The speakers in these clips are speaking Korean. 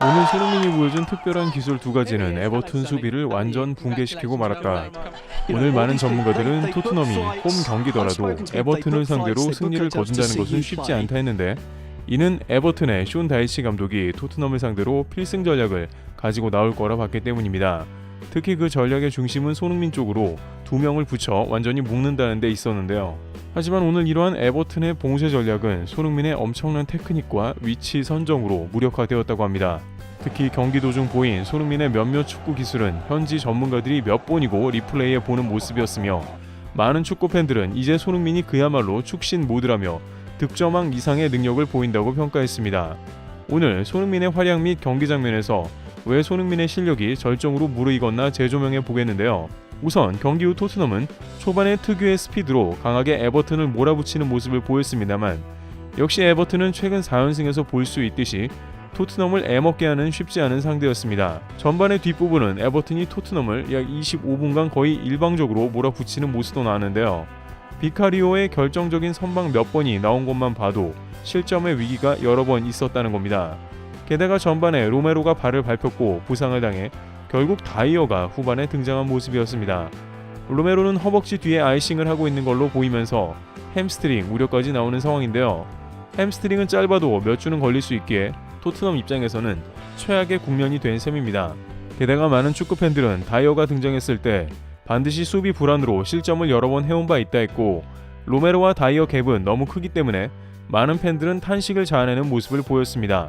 오늘 손흥민이 보여준 특별한 기술 두 가지는 에버튼 수비를 완전 붕괴시키고 말았다. 오늘 많은 전문가들은 토트넘이 홈 경기더라도 에버튼을 상대로 승리를 거둔다는 것은 쉽지 않다 했는데 이는 에버튼의 쇼 다이치 감독이 토트넘을 상대로 필승 전략을 가지고 나올 거라 봤기 때문입니다. 특히 그 전략의 중심은 손흥민 쪽으로 두 명을 붙여 완전히 묶는다는 데 있었는데요. 하지만 오늘 이러한 에버튼의 봉쇄 전략은 손흥민의 엄청난 테크닉과 위치 선정으로 무력화되었다고 합니다. 특히 경기 도중 보인 손흥민의 몇몇 축구 기술은 현지 전문가들이 몇 번이고 리플레이에 보는 모습이었으며 많은 축구 팬들은 이제 손흥민이 그야말로 축신 모드라며 득점왕 이상의 능력을 보인다고 평가했습니다. 오늘 손흥민의 활약 및 경기 장면에서 왜 손흥민의 실력이 절정으로 무르익었나 재조명해 보겠는데요. 우선 경기 후 토트넘은 초반에 특유의 스피드로 강하게 에버튼을 몰아붙이는 모습을 보였습니다만 역시 에버튼은 최근 4연승에서 볼 수 있듯이 토트넘을 애먹게 하는 쉽지 않은 상대였습니다. 전반의 뒷부분은 에버튼이 토트넘을 약 25분간 거의 일방적으로 몰아붙이는 모습도 나왔는데요. 비카리오의 결정적인 선방 몇 번이 나온 것만 봐도 실점의 위기가 여러 번 있었다는 겁니다. 게다가 전반에 로메로가 발을 밟혔고 부상을 당해 결국 다이어가 후반에 등장한 모습이었습니다. 로메로는 허벅지 뒤에 아이싱을 하고 있는 걸로 보이면서 햄스트링 우려까지 나오는 상황인데요. 햄스트링은 짧아도 몇 주는 걸릴 수 있기에 토트넘 입장에서는 최악의 국면이 된 셈입니다. 게다가 많은 축구 팬들은 다이어가 등장했을 때 반드시 수비 불안으로 실점을 여러 번 해온 바 있다 했고 로메로와 다이어 갭은 너무 크기 때문에 많은 팬들은 탄식을 자아내는 모습을 보였습니다.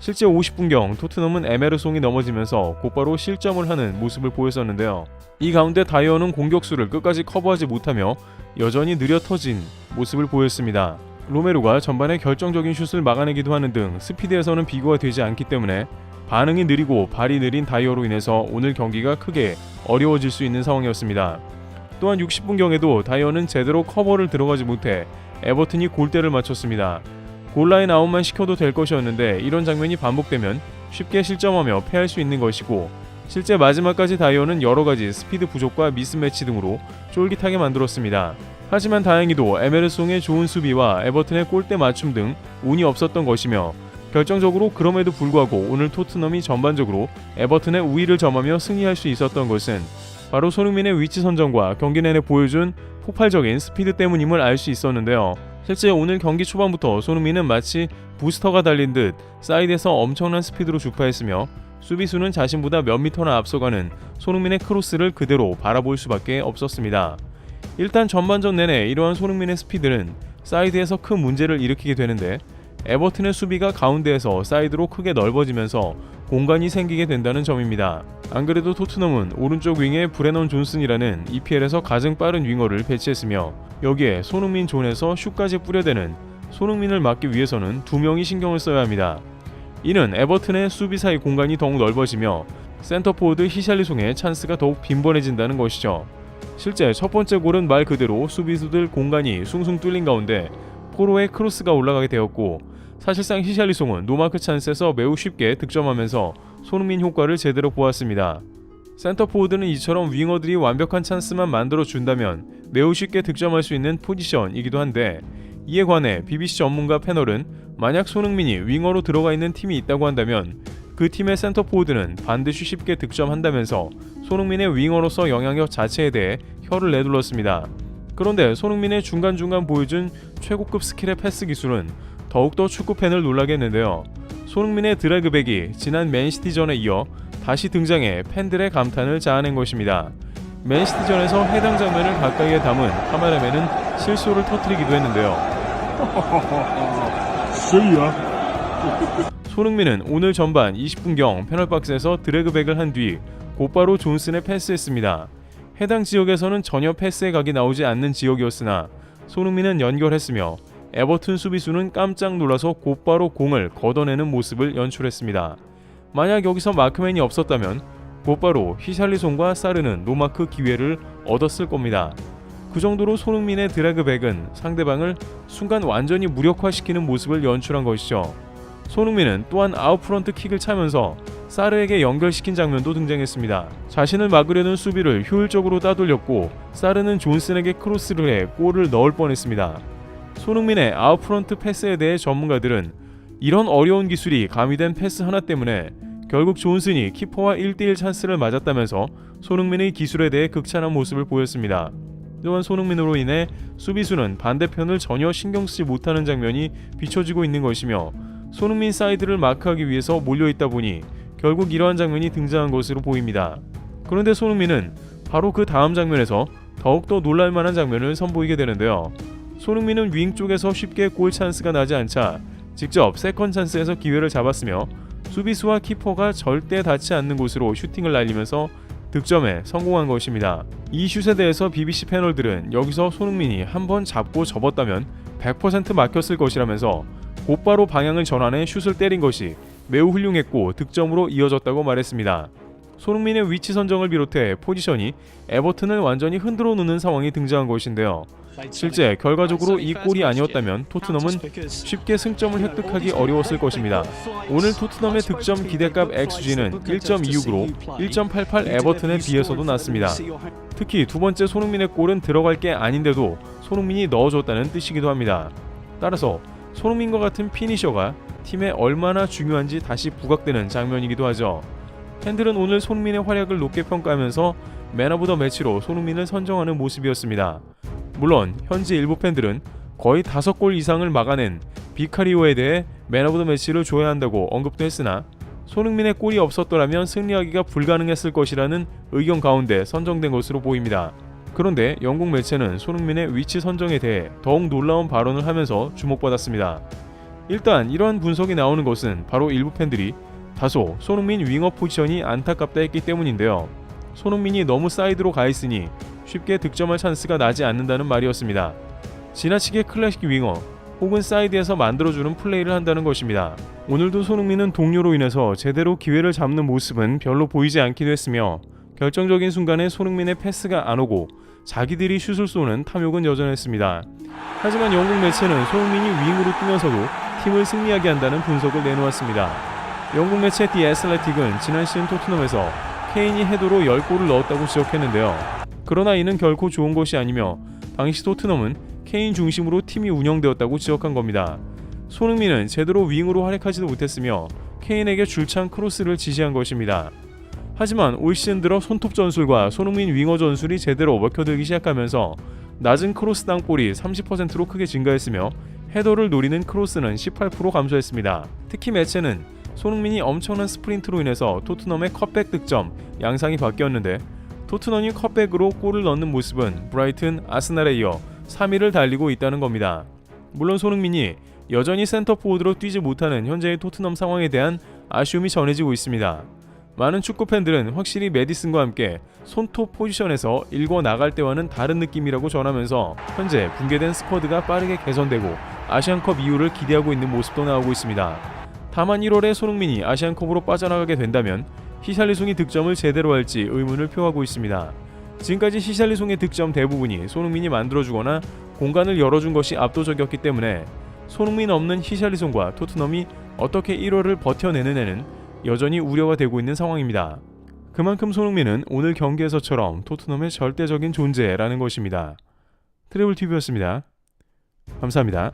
실제 50분경 토트넘은 에메르송이 넘어지면서 곧바로 실점을 하는 모습을 보였었는데요. 이 가운데 다이어는 공격수를 끝까지 커버하지 못하며 여전히 느려 터진 모습을 보였습니다. 로메로가 전반에 결정적인 슛을 막아내기도 하는 등 스피드에서는 비교가 되지 않기 때문에 반응이 느리고 발이 느린 다이어로 인해서 오늘 경기가 크게 어려워질 수 있는 상황이었습니다. 또한 60분경에도 다이어는 제대로 커버를 들어가지 못해 에버튼이 골대를 맞췄습니다. 골라인 아웃만 시켜도 될 것이었는데 이런 장면이 반복되면 쉽게 실점하며 패할 수 있는 것이고 실제 마지막까지 다이어는 여러 가지 스피드 부족과 미스매치 등으로 쫄깃하게 만들었습니다. 하지만 다행히도 에메르송의 좋은 수비와 에버튼의 골대 맞춤 등 운이 없었던 것이며 결정적으로 그럼에도 불구하고 오늘 토트넘이 전반적으로 에버튼의 우위를 점하며 승리할 수 있었던 것은 바로 손흥민의 위치 선정과 경기 내내 보여준 폭발적인 스피드 때문임을 알 수 있었는데요. 실제 오늘 경기 초반부터 손흥민은 마치 부스터가 달린 듯 사이드에서 엄청난 스피드로 주파했으며 수비수는 자신보다 몇 미터나 앞서가는 손흥민의 크로스를 그대로 바라볼 수밖에 없었습니다. 일단 전반전 내내 이러한 손흥민의 스피드는 사이드에서 큰 문제를 일으키게 되는데 에버튼의 수비가 가운데에서 사이드로 크게 넓어지면서 공간이 생기게 된다는 점입니다. 안 그래도 토트넘은 오른쪽 윙에 브레넌 존슨이라는 EPL에서 가장 빠른 윙어를 배치했으며 여기에 손흥민 존에서 슛까지 뿌려대는 손흥민을 막기 위해서는 두 명이 신경을 써야 합니다. 이는 에버튼의 수비 사이 공간이 더욱 넓어지며 센터포워드 히샬리송의 찬스가 더욱 빈번해진다는 것이죠. 실제 첫 번째 골은 말 그대로 수비수들 공간이 숭숭 뚫린 가운데 포로의 크로스가 올라가게 되었고 사실상 히샬리송은 노마크 찬스에서 매우 쉽게 득점하면서 손흥민 효과를 제대로 보았습니다. 센터포워드는 이처럼 윙어들이 완벽한 찬스만 만들어 준다면 매우 쉽게 득점할 수 있는 포지션이기도 한데 이에 관해 BBC 전문가 패널은 만약 손흥민이 윙어로 들어가 있는 팀이 있다고 한다면 그 팀의 센터포워드는 반드시 쉽게 득점한다면서 손흥민의 윙어로서 영향력 자체에 대해 혀를 내둘렀습니다. 그런데 손흥민의 중간중간 보여준 최고급 스킬의 패스 기술은 더욱더 축구팬을 놀라게 했는데요. 손흥민의 드래그백이 지난 맨시티전에 이어 다시 등장해 팬들의 감탄을 자아낸 것입니다. 맨시티전에서 해당 장면을 가까이에 담은 카메라맨은 실수를 터뜨리기도 했는데요. 손흥민은 오늘 전반 20분경 페널박스에서 드래그백을 한 뒤 곧바로 존슨에 패스했습니다. 해당 지역에서는 전혀 패스의 각이 나오지 않는 지역이었으나 손흥민은 연결했으며 에버튼 수비수는 깜짝 놀라서 곧바로 공을 걷어내는 모습을 연출했습니다. 만약 여기서 마크맨이 없었다면 곧바로 히샬리송과 사르는 노마크 기회를 얻었을 겁니다. 그 정도로 손흥민의 드래그백은 상대방을 순간 완전히 무력화시키는 모습을 연출한 것이죠. 손흥민은 또한 아웃프런트 킥을 차면서 사르에게 연결시킨 장면도 등장했습니다. 자신을 막으려는 수비를 효율적으로 따돌렸고 사르는 존슨에게 크로스를 해 골을 넣을 뻔했습니다. 손흥민의 아웃프런트 패스에 대해 전문가들은 이런 어려운 기술이 가미된 패스 하나 때문에 결국 존슨이 키퍼와 1대1 찬스를 맞았다면서 손흥민의 기술에 대해 극찬한 모습을 보였습니다. 또한 손흥민으로 인해 수비수는 반대편을 전혀 신경 쓰지 못하는 장면이 비춰지고 있는 것이며 손흥민 사이드를 마크하기 위해서 몰려있다 보니 결국 이러한 장면이 등장한 것으로 보입니다. 그런데 손흥민은 바로 그 다음 장면에서 더욱더 놀랄만한 장면을 선보이게 되는데요. 손흥민은 윙 쪽에서 쉽게 골 찬스가 나지 않자 직접 세컨 찬스에서 기회를 잡았으며 수비수와 키퍼가 절대 닿지 않는 곳으로 슈팅을 날리면서 득점에 성공한 것입니다. 이 슛에 대해서 BBC 패널들은 여기서 손흥민이 한번 잡고 접었다면 100% 막혔을 것이라면서 곧바로 방향을 전환해 슛을 때린 것이 매우 훌륭했고 득점으로 이어졌다고 말했습니다. 손흥민의 위치 선정을 비롯해 포지션이 에버튼을 완전히 흔들어 놓는 상황이 등장한 것인데요. 실제 결과적으로 이 골이 아니었다면 토트넘은 쉽게 승점을 획득하기 어려웠을 것입니다. 오늘 토트넘의 득점 기대값 XG는 1.26으로 1.88 에버튼에 비해서도 낮습니다. 특히 두 번째 손흥민의 골은 들어갈 게 아닌데도 손흥민이 넣어줬다는 뜻이기도 합니다. 따라서 손흥민과 같은 피니셔가 팀에 얼마나 중요한지 다시 부각되는 장면이기도 하죠. 팬들은 오늘 손흥민의 활약을 높게 평가하면서 더 매치로 손흥민을 선정하는 모습이었습니다. 물론 현지 일부 팬들은 거의 다섯 골 이상을 막아낸 비카리오에 대해 더 매치를 줘야 한다고 언급도 했으나 손흥민의 골이 없었더라면 승리하기가 불가능했을 것이라는 의견 가운데 선정된 것으로 보입니다. 그런데 영국 매체는 손흥민의 위치 선정에 대해 더욱 놀라운 발언을 하면서 주목받았습니다. 일단 이러한 분석이 나오는 것은 바로 일부 팬들이 다소 손흥민 윙어 포지션이 안타깝다 했기 때문인데요. 손흥민이 너무 사이드로 가 있으니 쉽게 득점할 찬스가 나지 않는다는 말이었습니다. 지나치게 클래식 윙어 혹은 사이드에서 만들어주는 플레이를 한다는 것입니다. 오늘도 손흥민은 동료로 인해서 제대로 기회를 잡는 모습은 별로 보이지 않기도 했으며 결정적인 순간에 손흥민의 패스가 안 오고 자기들이 슛을 쏘는 탐욕은 여전했습니다. 하지만 영국 매체는 손흥민이 윙으로 뛰면서도 팀을 승리하게 한다는 분석을 내놓았습니다. 영국 매체 디 애슬레틱은 지난 시즌 토트넘에서 케인이 헤더로 10골을 넣었다고 지적했는데요. 그러나 이는 결코 좋은 것이 아니며 당시 토트넘은 케인 중심으로 팀이 운영되었다고 지적한 겁니다. 손흥민은 제대로 윙으로 활약하지도 못했으며 케인에게 줄창 크로스를 지시한 것입니다. 하지만 올 시즌 들어 손톱 전술과 손흥민 윙어 전술이 제대로 먹혀들기 시작하면서 낮은 크로스 땅볼이 30%로 크게 증가했으며 헤더를 노리는 크로스는 18% 감소했습니다. 특히 매체는 손흥민이 엄청난 스프린트로 인해서 토트넘의 컷백 득점 양상이 바뀌었는데 토트넘이 컷백으로 골을 넣는 모습은 브라이튼, 아스날에 이어 3위를 달리고 있다는 겁니다. 물론 손흥민이 여전히 센터 포워드로 뛰지 못하는 현재의 토트넘 상황에 대한 아쉬움이 전해지고 있습니다. 많은 축구 팬들은 확실히 메디슨과 함께 손톱 포지션에서 일궈 나갈 때와는 다른 느낌이라고 전하면서 현재 붕괴된 스쿼드가 빠르게 개선되고 아시안컵 이후를 기대하고 있는 모습도 나오고 있습니다. 다만 1월에 손흥민이 아시안컵으로 빠져나가게 된다면 히샬리송이 득점을 제대로 할지 의문을 표하고 있습니다. 지금까지 히샬리송의 득점 대부분이 손흥민이 만들어주거나 공간을 열어준 것이 압도적이었기 때문에 손흥민 없는 히샬리송과 토트넘이 어떻게 1월을 버텨내느냐는 여전히 우려가 되고 있는 상황입니다. 그만큼 손흥민은 오늘 경기에서처럼 토트넘의 절대적인 존재라는 것입니다. 트래블 TV였습니다. 감사합니다.